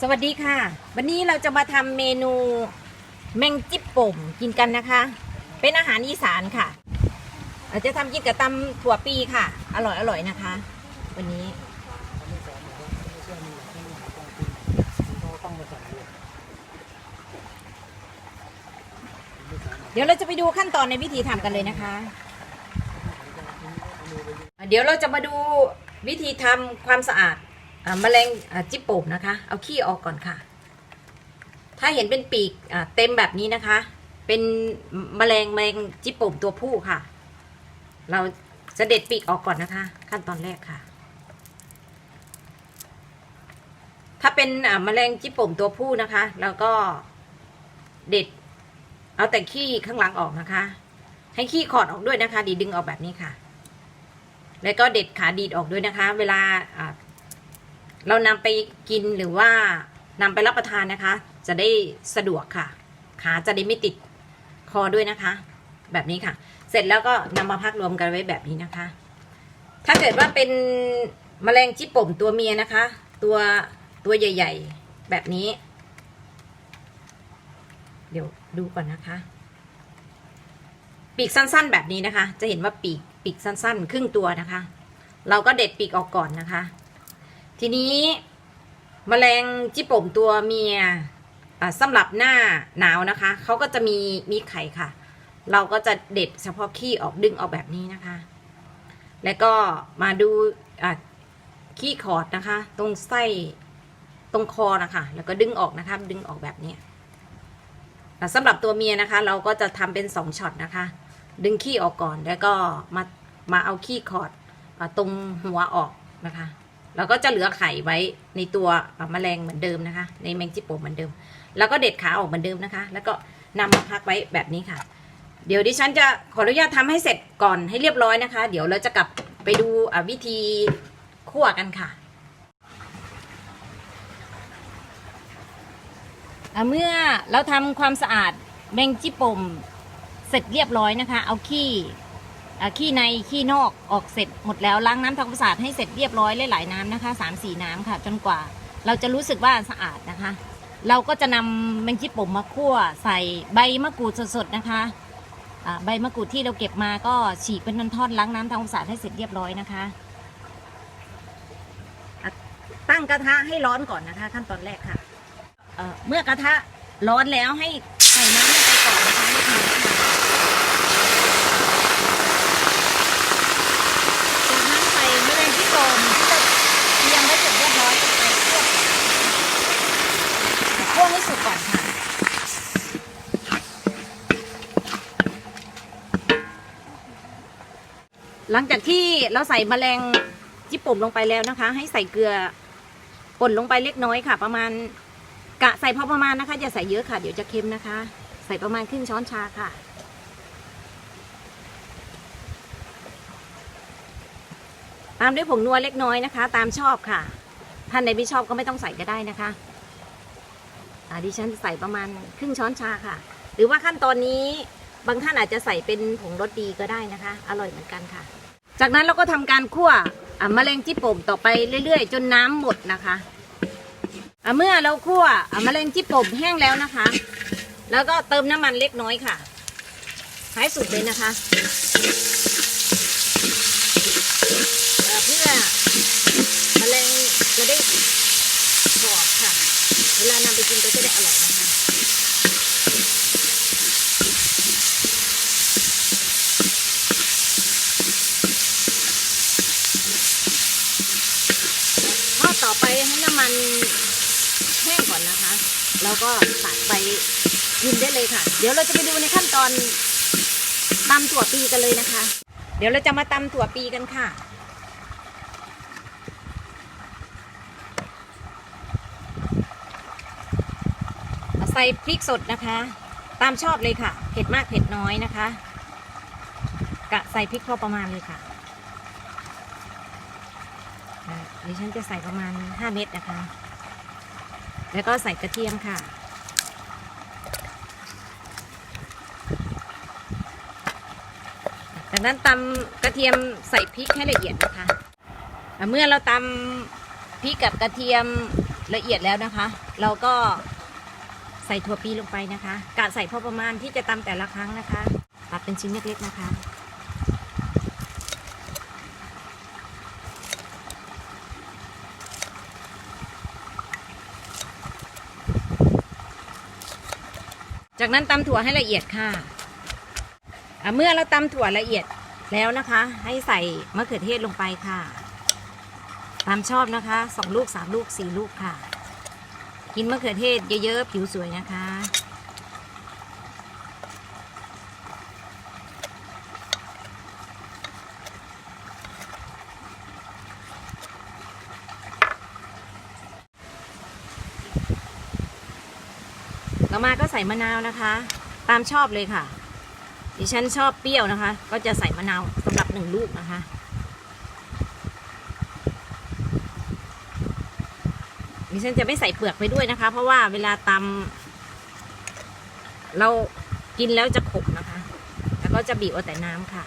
สวัสดีค่ะ วันนี้เราจะมาทำเมนูแมงจิบป่มกินกันนะคะ เป็นอาหารอีสานค่ะเราจะทำกินกับตำถั่วปีค่ะ อร่อยอร่อยนะคะ วันนี้เดี๋ยวเราจะไปดูขั้นตอนในวิธีทำกันเลยนะคะ เดี๋ยวเราจะมาดูวิธีทำความสะอาดอ่า แมลงจิบโป่มนะคะ เอาขี้ออกก่อนค่ะ ถ้าเห็นเป็นปีกเต็มแบบนี้นะคะ เป็นแมลงแมลงจิบโป่มตัวผู้ค่ะ เราจะเด็ดปีกออกก่อนนะคะ ขั้นตอนแรกค่ะ ถ้าเป็นแมลงจิบโป่มตัวผู้นะคะ แล้วก็เด็ด เอาแต่ขี้ข้างหลังออกนะคะ ให้ขี้ขอดออกด้วยนะคะ ดีดึงออกแบบนี้ค่ะ แล้วก็เด็ดขาดีดออกด้วยนะคะ เวลา เรานำไปกินหรือว่านำไปรับประทานนะคะ จะได้สะดวกค่ะ ขาจะได้ไม่ติดคอด้วยนะคะ แบบนี้ค่ะ เสร็จแล้วก็นำมาพักรวมกันไว้แบบนี้นะคะ ถ้าเกิดว่าเป็นแมลงจิ้ป่มตัวเมียนะคะ ตัวตัวใหญ่ ๆ แบบนี้ เดี๋ยวดูก่อนนะคะ ปีกสั้นๆแบบนี้นะคะ จะเห็นว่าปีกปีกสั้นๆ ครึ่งตัวนะคะ เราก็เด็ดปีกออกก่อนนะคะ ทีนี้มแมลงจิป่มตัวเมียสำหรับหน้าหนาวนะคะเขาก็จะมีมีไข่ค่ะ เราก็จะเด็ดเฉพาะขี้ออกดึงออกแบบนี้นะคะ แล้วก็มาดูขี้ขอดนะคะ ตรงไส้ตรงคอนะคะ แล้วก็ดึงออกนะคะ ดึงออกแบบนี้สำหรับตัวเมียนะคะ เราก็จะทำเป็นสองช็อตนะคะ ดึงขี้ออกก่อนแล้วก็มามาเอาขี้ขอดอตรงหัวออกนะคะ แล้วก็จะเหลือไข่ไว้ในตัวแมลงเหมือนเดิมนะคะ ในแมงจิโปมเหมือนเดิม แล้วก็เด็ดขาออกเหมือนเดิมนะคะ แล้วก็นำมาพักไว้แบบนี้ค่ะ เดี๋ยวดิฉันจะขออนุญาตทำให้เสร็จก่อนให้เรียบร้อยนะคะ เดี๋ยวเราจะกลับไปดูวิธีคั่วกันค่ะเมื่อเราทำความสะอาดแมงจิปมเสร็จเรียบร้อยนะคะ เอาขี้ อะขี้ในขี้นอกออกเสร็จหมดแล้วล้างน้ำทำความสะอาดให้เสร็จเรียบร้อยหลายๆน้ำนะคะสามสี่น้ำค่ะ จนกว่า เราจะรู้สึกว่าสะอาดนะคะ เราก็จะนำแมงจิป่มมาคั่วใส่ใบมะกรูดสดๆนะคะอะใบมะกรูดที่เราเก็บมาก็ฉีกเป็นท่อนๆล้างน้ำทำความสะอาดให้เสร็จเรียบร้อยนะคะะตั้งกระทะให้ร้อนก่อนนะคะ ขั้นตอนแรกค่ะเเมื่อกระทะร้อนแล้วให้ใส่น้ำลงไปก่อนนะคะให้ถึงค่ะจากนั้นใส่แมลงที่โกมที่เราเตรียมไว้เสร็จเรียบร้อยลงไปคั่วก่อนคั่วให้สุกก่อนค่ะ หลังจากที่เราใส่แมลงจิป่มลงไปแล้วนะคะ ให้ใส่เกลือป่นลงไปเล็กน้อยค่ะ ประมาณกะใส่พอประมาณนะคะอย่าใส่เยอะค่ะ เดี๋ยวจะเค็มนะคะ ใส่ประมาณครึ่งช้อนชาค่ะ ตามด้วยผงนัวเล็กน้อยนะคะ ตามชอบค่ะท่านใดไม่ชอบก็ไม่ต้องใส่ก็ได้นะคะอ่ดิฉันใส่ประมาณครึ่งช้อนชาค่ะ หรือว่าขั้นตอนนี้ บางท่านอาจจะใส่เป็นผงรสดีก็ได้นะคะ อร่อยเหมือนกันค่ะ จากนั้นเราก็ทำการคั่วอะมะเร็งจิป่มต่อไปเรื่อย ๆ จนน้ำหมดนะคะเมื่อเราคั่วอะมะเร็งจิบป่มแห้งแล้วนะคะ แล้วก็เติมน้ำมันเล็กน้อยค่ะให้สุดเลยนะคะเอ่อเพื่อมะเร็งจะได้กรอบค่ะ เวลานำไปกินก็จะได้อร่อยนะคะ ทอดต่อ ไปให้น้ำมันแห้งก่อนนะคะ แล้วก็ตักไปกินได้เลยค่ะ เดี๋ยวเราจะไปดูในขั้นตอนตำถั่วปีกันเลยนะคะ เดี๋ยวเราจะมาตำถั่วปีกันค่ะใส่พริกสดนะคะ ตามชอบเลยค่ะ เผ็ดมากเผ็ดน้อยนะคะ กะใส่พริกพอประมาณเลยค่ะ อ่า ดิฉันจะใส่ประมาณ 5 เม็ดนะคะ แล้วก็ใส่กระเทียมค่ะ จากนั้นตำกระเทียมใส่พริกให้ละเอียดนะคะ เมื่อเราตำพริกกับกระเทียมละเอียดแล้วนะคะ เราก็ใส่ถั่วปีลงไปนะคะกะใส่พอประมาณที่จะตำแต่ละครั้งนะคะ ตัดเป็นชิ้นเล็กๆนะคะ จากนั้นตำถั่วให้ละเอียดค่ะเมื่อเราตำถั่วละเอียดแล้วนะคะ ให้ใส่มะเขือเทศลงไปค่ะ ตามชอบนะคะสองลูกสามลูกสี่ลูกค่ะ กินมะเขือเทศเยอะๆผิวสวยนะคะ มาก็ใส่มะนาวนะคะ ตามชอบเลยค่ะ ดิฉันชอบเปรี้ยวนะคะ ก็จะใส่มะนาวสำหรับหนึ่งลูกนะคะดิฉันจะไม่ใส่เปลือกไปด้วยนะคะ เพราะว่าเวลาตำเรากินแล้วจะขมนะคะ แล้วก็จะบีบเอาแต่น้ำค่ะ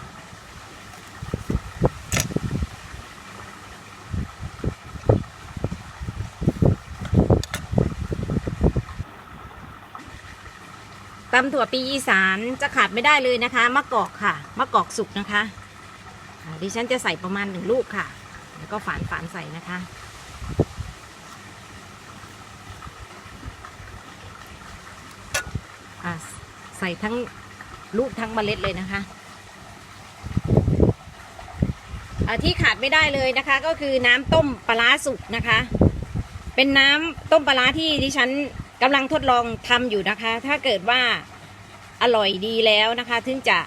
ตำถั่วปีอีสานจะขาดไม่ได้เลยนะคะมะกอกค่ะมะกอกสุกนะคะดิฉันจะใส่ประมาณหนึ่งลูกค่ะ แล้วก็ฝานฝานใส่นะคะ ใส่ทั้งลูกทั้งเมล็ดเลยนะคะที่ขาดไม่ได้เลยนะคะ ก็คือน้ำต้มปลารสุกนะคะ เป็นน้ำต้มปลาที่ดิฉัน กำลังทดลองทำอยู่นะคะ ถ้าเกิดว่าอร่อยดีแล้วนะคะ ถึงจะ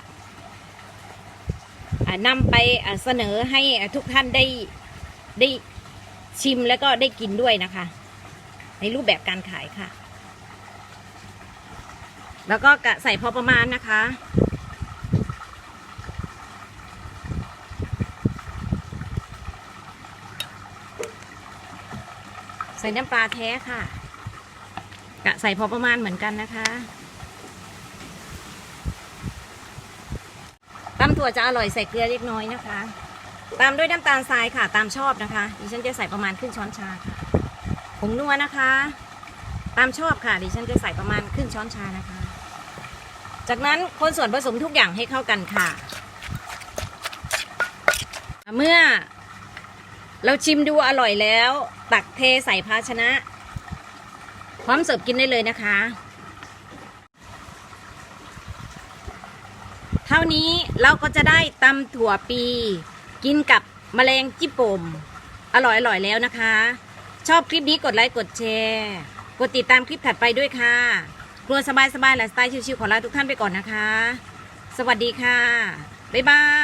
นำไปเสนอให้ทุกท่านได้ได้ชิมแล้วก็ได้กินด้วยนะคะ ในรูปแบบการขายค่ะ แล้วก็กะใส่พอประมาณนะคะ ใส่น้ำปลาแท้ค่ะ กะใส่พอประมาณเหมือนกันนะคะตำถั่วจะอร่อยใส่เกลือเล็กน้อยนะคะ ตามด้วยน้ำตาลทรายค่ะ ตามชอบนะคะ ดิฉันจะใส่ประมาณครึ่งช้อนชาค่ะผงนัวนะคะ ตามชอบค่ะ ดิฉันจะใส่ประมาณครึ่งช้อนชานะคะ จากนั้นคนส่วนผสมทุกอย่างให้เข้ากันค่ะ เมื่อเราชิมดูอร่อยแล้ว ตักเทใส่ภาชนะ พร้อมเสิร์ฟกินได้เลยนะคะ เท่านี้เราก็จะได้ตำถั่วปี กินกับมแมลงจิป่มอร่อยอร่อยแล้วนะคะ ชอบคลิปนี้กดไลค์กดแชร์ กดติดตามคลิปถัดไปด้วยค่ะครัวสบายสบายๆและสไตล์ชิวๆขอลาทุกท่านไปก่อนนะคะ สวัสดีค่ะ บ๊ายบาย